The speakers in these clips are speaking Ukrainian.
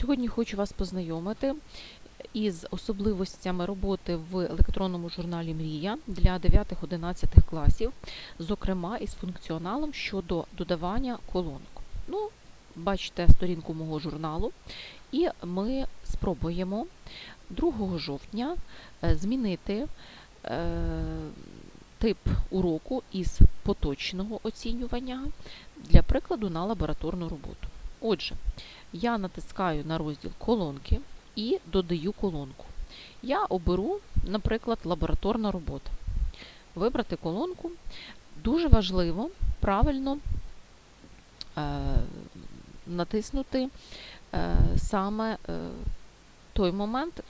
Сьогодні хочу вас познайомити із особливостями роботи в електронному журналі Мрія для 9-11 класів, зокрема із функціоналом щодо додавання колонок. Ну, бачите сторінку мого журналу, і ми спробуємо 2 жовтня е, змінити е, тип уроку із поточного оцінювання для прикладу на лабораторну роботу. Отже, я натискаю на розділ колонки і додаю колонку. Я оберу, наприклад, лабораторна робота. Вибрати колонку. Дуже важливо правильно е, натиснути е, саме е, той момент,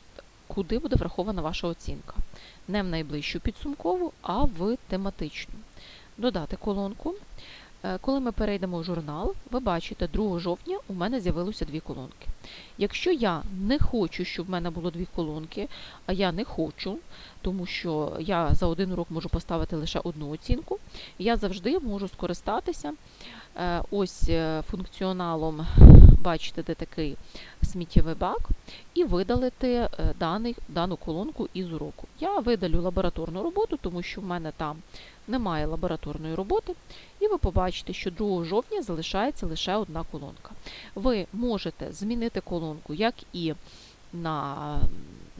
куди буде врахована ваша оцінка. Не в найближчу підсумкову, а в тематичну. Додати колонку. Е, Коли ми перейдемо в журнал, ви бачите, 2 жовтня у мене з'явилося дві колонки. Якщо я не хочу, щоб в мене було дві колонки, а я не хочу, тому що я за один урок можу поставити лише одну оцінку, я завжди можу скористатися е, ось е, функціоналом, бачите, де такий сміттєвий бак, і видалити е, даний, дану колонку із уроку. Я видалю лабораторну роботу, тому що в мене там немає лабораторної роботи, і ви побачите, що 2 жовтня залишається лише одна колонка. Ви можете змінити колонку, як і на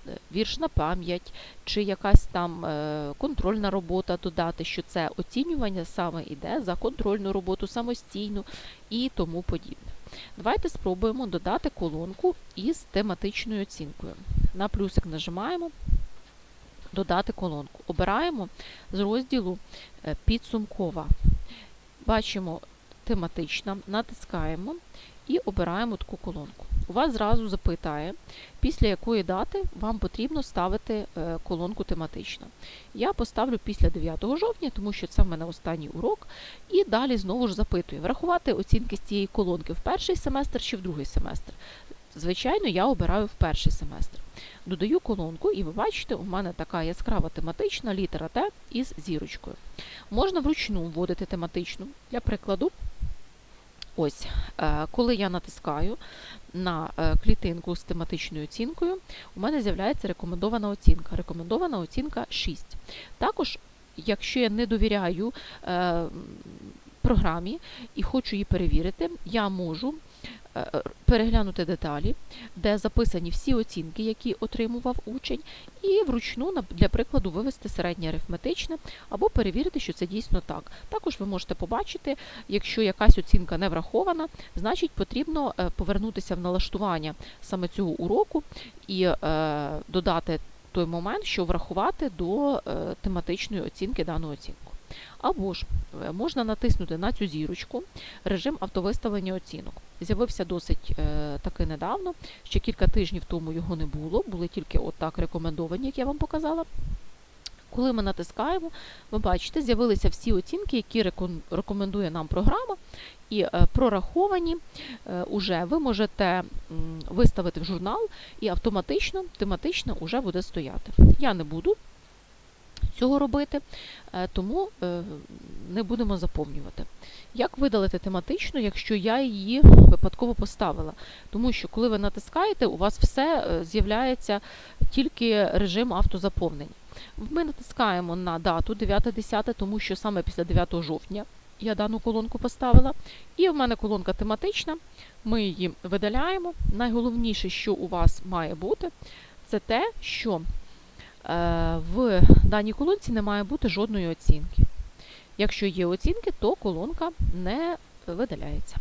е, вірш на пам'ять, чи якась там е, контрольна робота додати, що це оцінювання саме йде за контрольну роботу самостійну і тому подібне. Давайте спробуємо додати колонку із тематичною оцінкою. На плюсик нажимаємо додати колонку. Обираємо з розділу е, підсумкова. Бачимо тематична, натискаємо і обираємо таку колонку. У вас зразу запитає, після якої дати вам потрібно ставити е, колонку тематична. Я поставлю після 9 жовтня, тому що це в мене останній урок. І далі знову ж запитую, врахувати оцінки з цієї колонки в перший семестр чи в другий семестр. Звичайно, я обираю в перший семестр. Додаю колонку, і ви бачите, у мене така яскрава тематична літера Т із зірочкою. Можна вручну вводити тематичну. Для прикладу, ось, е, коли я натискаю на е, клітинку з тематичною оцінкою, у мене з'являється рекомендована оцінка. Рекомендована оцінка 6. Також, якщо я не довіряю е, програмі і хочу її перевірити, я можу переглянути деталі, де записані всі оцінки, які отримував учень, і вручну, для прикладу, вивести середнє арифметичне або перевірити, що це дійсно так. Також ви можете побачити, якщо якась оцінка не врахована, значить потрібно е, повернутися в налаштування саме цього уроку і е, додати той момент, що врахувати до е, тематичної оцінки дану оцінку. Або ж е, можна натиснути на цю зірочку режим автовиставлення оцінок. З'явився досить е, таки недавно, ще кілька тижнів тому його не було, були тільки отак рекомендовані, як я вам показала. Коли ми натискаємо, ви бачите, з'явилися всі оцінки, які рекомендує нам програма, і е, прораховані уже ви можете виставити в журнал, і автоматично, тематично вже буде стояти. Я не буду цього робити, е, тому е, не будемо заповнювати. Як видалити тематичну, якщо я її випадково поставила? Тому що коли ви натискаєте, у вас все е, з'являється тільки режим автозаповнення. Ми натискаємо на дату 9-10, тому що саме після 9 жовтня я дану колонку поставила. І в мене колонка тематична. Ми її видаляємо. Найголовніше, що у вас має бути, це те, що в даній колонці не має бути жодної оцінки. Якщо є оцінки, то колонка не видаляється.